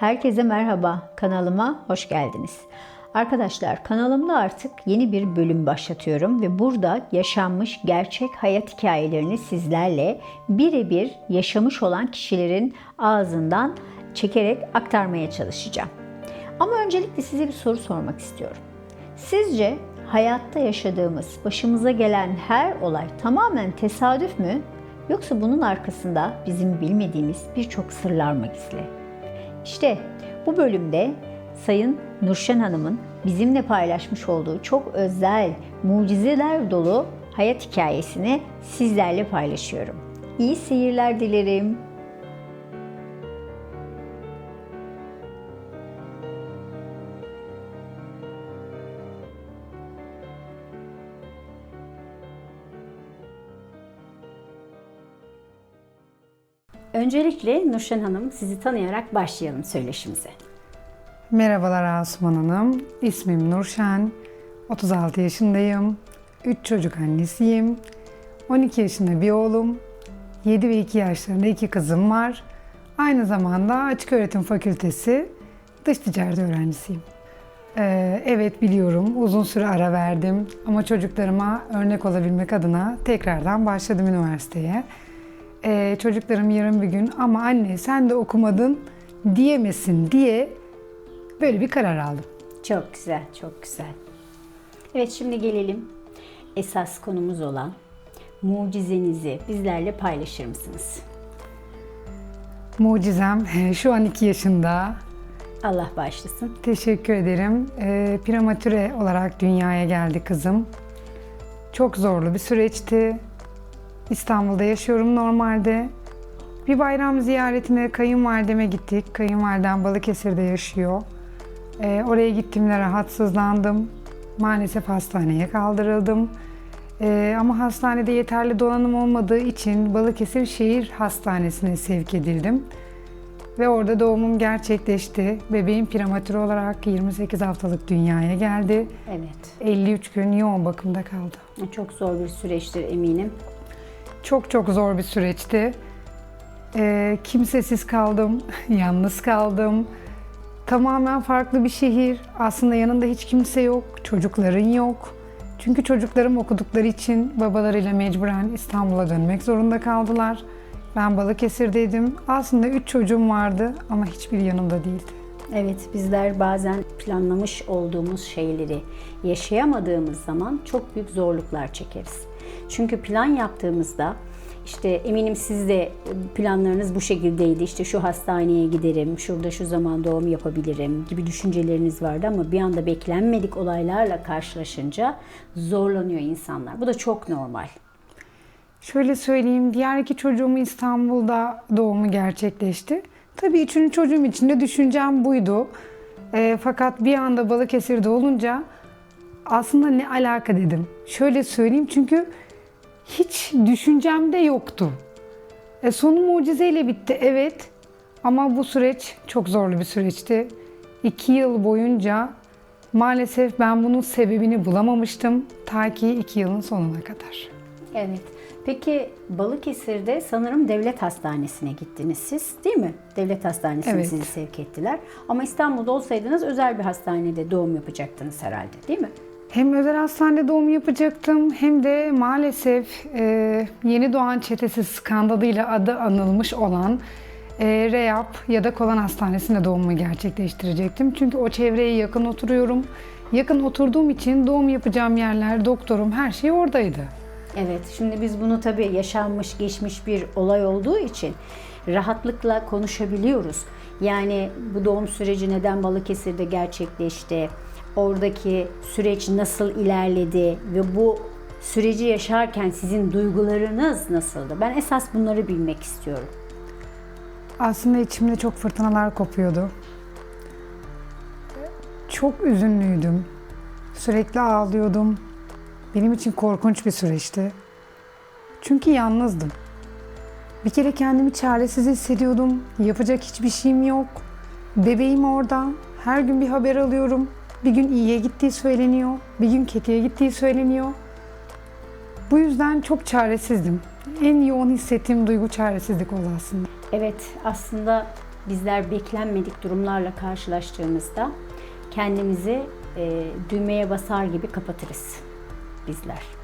Herkese merhaba, kanalıma hoş geldiniz. Arkadaşlar kanalımda artık yeni bir bölüm başlatıyorum ve burada yaşanmış gerçek hayat hikayelerini sizlerle birebir yaşamış olan kişilerin ağzından çekerek aktarmaya çalışacağım. Ama öncelikle size bir soru sormak istiyorum. Sizce hayatta yaşadığımız, başımıza gelen her olay tamamen tesadüf mü? Yoksa bunun arkasında bizim bilmediğimiz birçok sırlar mı gizli? İşte bu bölümde Sayın Nurşen Hanım'ın bizimle paylaşmış olduğu çok özel, mucizeler dolu hayat hikayesini sizlerle paylaşıyorum. İyi seyirler dilerim. Öncelikle Nurşen Hanım sizi tanıyarak başlayalım söyleşimize. Merhabalar Asuman Hanım. İsmim Nurşen. 36 yaşındayım. 3 çocuk annesiyim. 12 yaşında bir oğlum. 7 ve 2 yaşlarında iki kızım var. Aynı zamanda Açık Öğretim Fakültesi dış ticaret öğrencisiyim. Ee, evet biliyorum uzun süre ara verdim ama çocuklarıma örnek olabilmek adına tekrardan başladım üniversiteye. Ee, çocuklarım yarın bir gün ama anne sen de okumadın diyemesin diye böyle bir karar aldım. Çok güzel, çok güzel. Evet şimdi gelelim esas konumuz olan mucizenizi bizlerle paylaşır mısınız? Mucizem şu an 2 yaşında. Allah bağışlasın. Teşekkür ederim. Ee, prematüre olarak dünyaya geldi kızım. Çok zorlu bir süreçti. İstanbul'da yaşıyorum normalde. Bir bayram ziyaretine kayınvalideme gittik. Kayınvalidem Balıkesir'de yaşıyor. Ee, oraya gittiğimde rahatsızlandım. Maalesef hastaneye kaldırıldım. Ee, ama hastanede yeterli donanım olmadığı için Balıkesir Şehir Hastanesi'ne sevk edildim. Ve orada doğumum gerçekleşti. Bebeğim prematür olarak 28 haftalık dünyaya geldi. Evet. 53 gün yoğun bakımda kaldı. Çok zor bir süreçtir eminim. Çok çok zor bir süreçti. Ee, kimsesiz kaldım, yalnız kaldım. Tamamen farklı bir şehir. Aslında yanında hiç kimse yok, çocukların yok. Çünkü çocuklarım okudukları için babalarıyla mecburen İstanbul'a dönmek zorunda kaldılar. Ben Balıkesir'deydim. Aslında üç çocuğum vardı ama hiçbir yanımda değildi. Evet bizler bazen planlamış olduğumuz şeyleri yaşayamadığımız zaman çok büyük zorluklar çekeriz. Çünkü plan yaptığımızda işte eminim siz de planlarınız bu şekildeydi. İşte şu hastaneye giderim, şurada şu zaman doğum yapabilirim gibi düşünceleriniz vardı ama bir anda beklenmedik olaylarla karşılaşınca zorlanıyor insanlar. Bu da çok normal. Şöyle söyleyeyim, diğer iki çocuğumu İstanbul'da doğumu gerçekleşti. Tabii üçüncü çocuğum için de düşüncem buydu. E, fakat bir anda Balıkesir'de olunca aslında ne alaka dedim. Şöyle söyleyeyim çünkü hiç düşüncemde yoktu. E, sonu mucizeyle bitti evet ama bu süreç çok zorlu bir süreçti. İki yıl boyunca maalesef ben bunun sebebini bulamamıştım ta ki iki yılın sonuna kadar. Evet. Peki Balıkesir'de sanırım devlet hastanesine gittiniz siz değil mi? Devlet hastanesine Evet. sizi sevk ettiler. Ama İstanbul'da olsaydınız özel bir hastanede doğum yapacaktınız herhalde değil mi? Hem özel hastanede doğum yapacaktım hem de maalesef e, yeni doğan çetesi skandalıyla adı anılmış olan e, Reyap ya da Kolan Hastanesi'nde doğumu gerçekleştirecektim. Çünkü o çevreye yakın oturuyorum. Yakın oturduğum için doğum yapacağım yerler, doktorum her şey oradaydı. Evet, şimdi biz bunu tabii yaşanmış, geçmiş bir olay olduğu için rahatlıkla konuşabiliyoruz. Yani bu doğum süreci neden Balıkesir'de gerçekleşti? Oradaki süreç nasıl ilerledi ve bu süreci yaşarken sizin duygularınız nasıldı? Ben esas bunları bilmek istiyorum. Aslında içimde çok fırtınalar kopuyordu. Çok üzünlüydüm. Sürekli ağlıyordum. Benim için korkunç bir süreçti. Çünkü yalnızdım. Bir kere kendimi çaresiz hissediyordum. Yapacak hiçbir şeyim yok. Bebeğim orada. Her gün bir haber alıyorum. Bir gün iyiye gittiği söyleniyor. Bir gün kötüye gittiği söyleniyor. Bu yüzden çok çaresizdim. En yoğun hissettiğim duygu çaresizlik oldu aslında. Evet, aslında bizler beklenmedik durumlarla karşılaştığımızda kendimizi e, düğmeye basar gibi kapatırız bizler.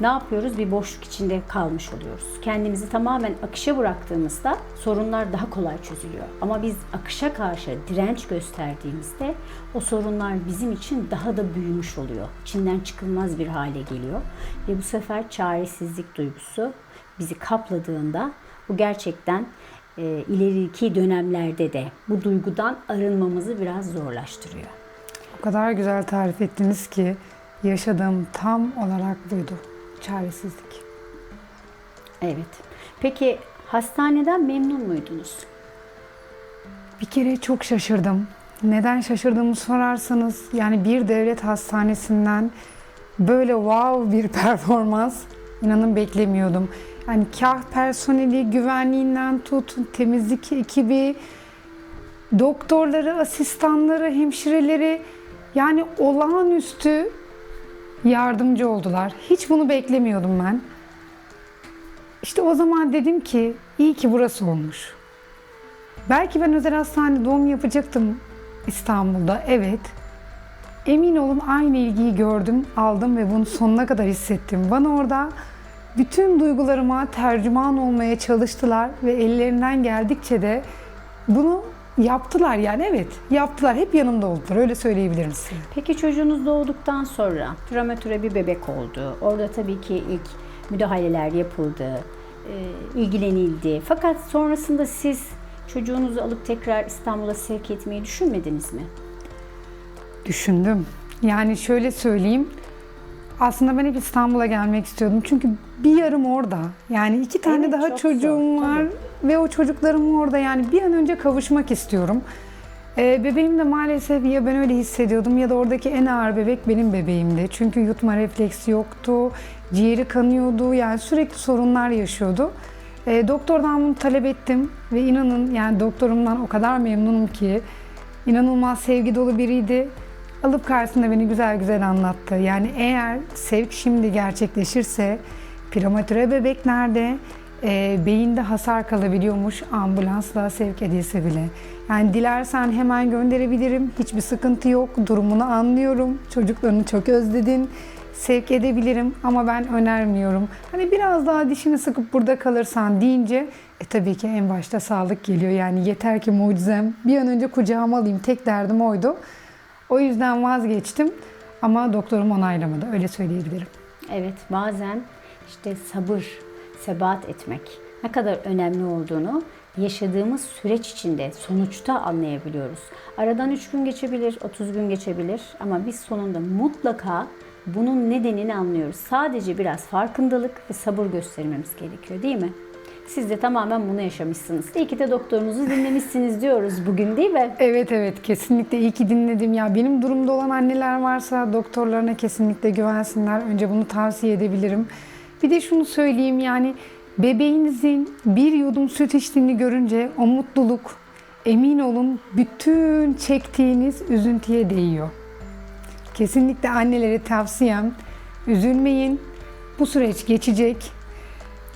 Ne yapıyoruz? Bir boşluk içinde kalmış oluyoruz. Kendimizi tamamen akışa bıraktığımızda sorunlar daha kolay çözülüyor. Ama biz akışa karşı direnç gösterdiğimizde o sorunlar bizim için daha da büyümüş oluyor. İçinden çıkılmaz bir hale geliyor. Ve bu sefer çaresizlik duygusu bizi kapladığında bu gerçekten e, ileriki dönemlerde de bu duygudan arınmamızı biraz zorlaştırıyor. O kadar güzel tarif ettiniz ki yaşadığım tam olarak buydu. Çaresizlik. Evet. Peki hastaneden memnun muydunuz? Bir kere çok şaşırdım. Neden şaşırdığımı sorarsanız yani bir devlet hastanesinden böyle wow bir performans inanın beklemiyordum. Yani kah personeli, güvenliğinden tut, temizlik ekibi, doktorları, asistanları, hemşireleri yani olağanüstü yardımcı oldular. Hiç bunu beklemiyordum ben. İşte o zaman dedim ki iyi ki burası olmuş. Belki ben özel hastanede doğum yapacaktım İstanbul'da. Evet. Emin olun aynı ilgiyi gördüm, aldım ve bunu sonuna kadar hissettim. Bana orada bütün duygularıma tercüman olmaya çalıştılar ve ellerinden geldikçe de bunu yaptılar yani evet yaptılar. Hep yanımda oldular öyle söyleyebilirim size. Peki çocuğunuz doğduktan sonra prematüre bir bebek oldu. Orada tabii ki ilk müdahaleler yapıldı, e, ilgilenildi. Fakat sonrasında siz çocuğunuzu alıp tekrar İstanbul'a sevk etmeyi düşünmediniz mi? Düşündüm. Yani şöyle söyleyeyim. Aslında ben hep İstanbul'a gelmek istiyordum. Çünkü bir yarım orada. Yani iki tane Evet, daha çocuğum zor, var. Ve o çocuklarım orada. Yani bir an önce kavuşmak istiyorum. Ee, bebeğim de maalesef ya ben öyle hissediyordum ya da oradaki en ağır bebek benim bebeğimdi. Çünkü yutma refleksi yoktu. Ciğeri kanıyordu. Yani sürekli sorunlar yaşıyordu. Ee, doktordan bunu talep ettim. Ve inanın yani doktorumdan o kadar memnunum ki. inanılmaz sevgi dolu biriydi. Alıp karşısında beni güzel güzel anlattı. Yani eğer sevk şimdi gerçekleşirse prematüre bebeklerde e, beyinde hasar kalabiliyormuş ambulansla sevk edilse bile. Yani dilersen hemen gönderebilirim. Hiçbir sıkıntı yok. Durumunu anlıyorum. Çocuklarını çok özledin. Sevk edebilirim ama ben önermiyorum. Hani biraz daha dişini sıkıp burada kalırsan deyince e tabii ki en başta sağlık geliyor. Yani yeter ki mucizem bir an önce kucağıma alayım. Tek derdim oydu. O yüzden vazgeçtim ama doktorum onaylamadı. Öyle söyleyebilirim. Evet, bazen işte sabır, sebat etmek ne kadar önemli olduğunu yaşadığımız süreç içinde sonuçta anlayabiliyoruz. Aradan 3 gün geçebilir, 30 gün geçebilir ama biz sonunda mutlaka bunun nedenini anlıyoruz. Sadece biraz farkındalık ve sabır göstermemiz gerekiyor değil mi? Siz de tamamen bunu yaşamışsınız. İyi ki de doktorunuzu dinlemişsiniz diyoruz bugün değil mi? Evet evet kesinlikle iyi ki dinledim ya. Benim durumda olan anneler varsa doktorlarına kesinlikle güvensinler. Önce bunu tavsiye edebilirim. Bir de şunu söyleyeyim yani bebeğinizin bir yudum süt içtiğini görünce o mutluluk emin olun bütün çektiğiniz üzüntüye değiyor. Kesinlikle annelere tavsiyem üzülmeyin. Bu süreç geçecek.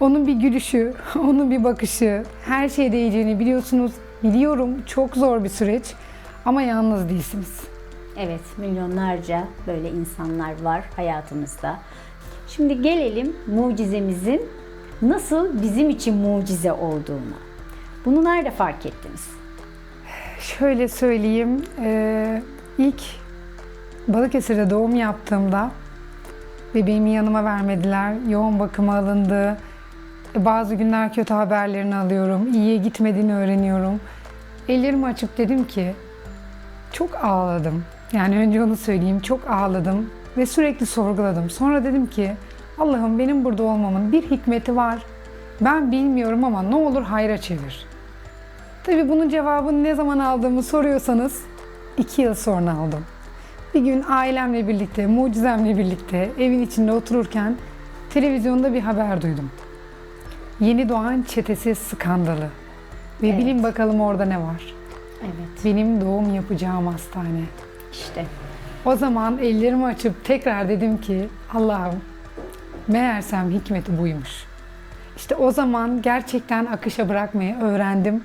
Onun bir gülüşü, onun bir bakışı, her şey değeceğini biliyorsunuz. Biliyorum çok zor bir süreç ama yalnız değilsiniz. Evet, milyonlarca böyle insanlar var hayatımızda. Şimdi gelelim mucizemizin nasıl bizim için mucize olduğuna. Bunu nerede fark ettiniz? Şöyle söyleyeyim, eee, ilk Balıkesir'de doğum yaptığımda bebeğimi yanıma vermediler, yoğun bakıma alındı. E, Bazı günler kötü haberlerini alıyorum, iyiye gitmediğini öğreniyorum. Ellerimi açıp dedim ki, çok ağladım. Yani önce onu söyleyeyim, çok ağladım ve sürekli sorguladım. Sonra dedim ki, Allah'ım benim burada olmamın bir hikmeti var. Ben bilmiyorum ama ne olur hayra çevir. Tabii bunun cevabını ne zaman aldığımı soruyorsanız iki yıl sonra aldım. Bir gün ailemle birlikte, mucizemle birlikte evin içinde otururken televizyonda bir haber duydum. Yeni doğan çetesi skandalı. Ve Evet. bilin bakalım orada ne var. Evet, Benim doğum yapacağım hastane. işte O zaman ellerimi açıp tekrar dedim ki Allah'ım meğersem hikmeti buymuş. İşte o zaman gerçekten akışa bırakmayı öğrendim.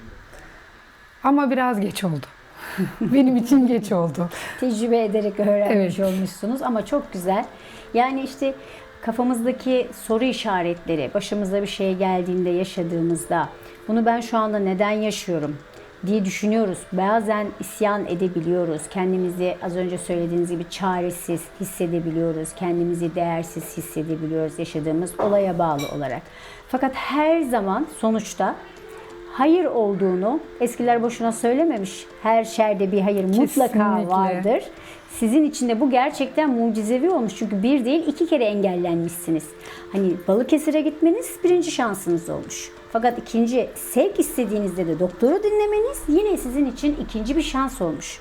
Ama biraz geç oldu. Benim için geç oldu. Tecrübe ederek öğrenmiş olmuşsunuz ama çok güzel. Yani işte kafamızdaki soru işaretleri, başımıza bir şey geldiğinde, yaşadığımızda bunu ben şu anda neden yaşıyorum diye düşünüyoruz. Bazen isyan edebiliyoruz. Kendimizi az önce söylediğiniz gibi çaresiz hissedebiliyoruz. Kendimizi değersiz hissedebiliyoruz yaşadığımız olaya bağlı olarak. Fakat her zaman sonuçta hayır olduğunu eskiler boşuna söylememiş. Her şerde bir hayır mutlaka Kesinlikle. vardır. Sizin için de bu gerçekten mucizevi olmuş. Çünkü bir değil iki kere engellenmişsiniz. Hani Balıkesir'e gitmeniz birinci şansınız olmuş. Fakat ikinci sevk istediğinizde de doktoru dinlemeniz yine sizin için ikinci bir şans olmuş.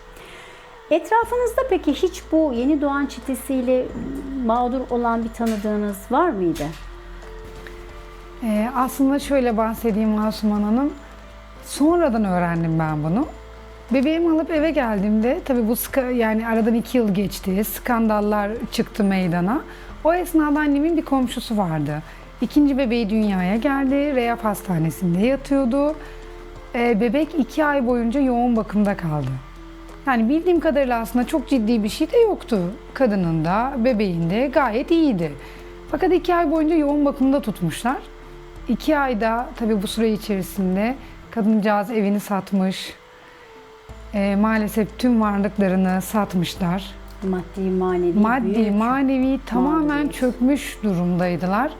Etrafınızda peki hiç bu yeni doğan çetesiyle mağdur olan bir tanıdığınız var mıydı? Ee, aslında şöyle bahsedeyim Asuman Hanım. Sonradan öğrendim ben bunu. Bebeğimi alıp eve geldiğimde tabii bu yani aradan iki yıl geçti. Skandallar çıktı meydana. O esnada annemin bir komşusu vardı. İkinci bebeği dünyaya geldi. Reyap Hastanesi'nde yatıyordu. Ee, bebek iki ay boyunca yoğun bakımda kaldı. Yani bildiğim kadarıyla aslında çok ciddi bir şey de yoktu. Kadının da bebeğin de gayet iyiydi. Fakat iki ay boyunca yoğun bakımda tutmuşlar. İki ayda tabii bu süre içerisinde kadıncağız evini satmış. Ee, maalesef tüm varlıklarını satmışlar. Maddi, manevi, Maddi, büyük manevi tamamen mağduriyet. çökmüş durumdaydılar.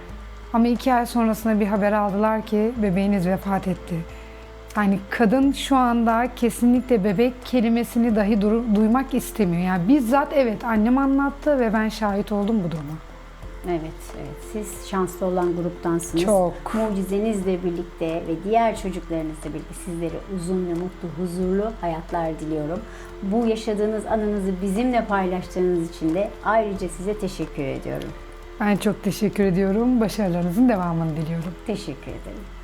Ama iki ay sonrasında bir haber aldılar ki bebeğiniz vefat etti. Yani kadın şu anda kesinlikle bebek kelimesini dahi dur- duymak istemiyor. Yani bizzat evet annem anlattı ve ben şahit oldum bu duruma. Evet, evet. Siz şanslı olan gruptansınız. Çok. Mucizenizle birlikte ve diğer çocuklarınızla birlikte sizlere uzun ve mutlu, huzurlu hayatlar diliyorum. Bu yaşadığınız anınızı bizimle paylaştığınız için de ayrıca size teşekkür ediyorum. Ben çok teşekkür ediyorum. Başarılarınızın devamını diliyorum. Teşekkür ederim.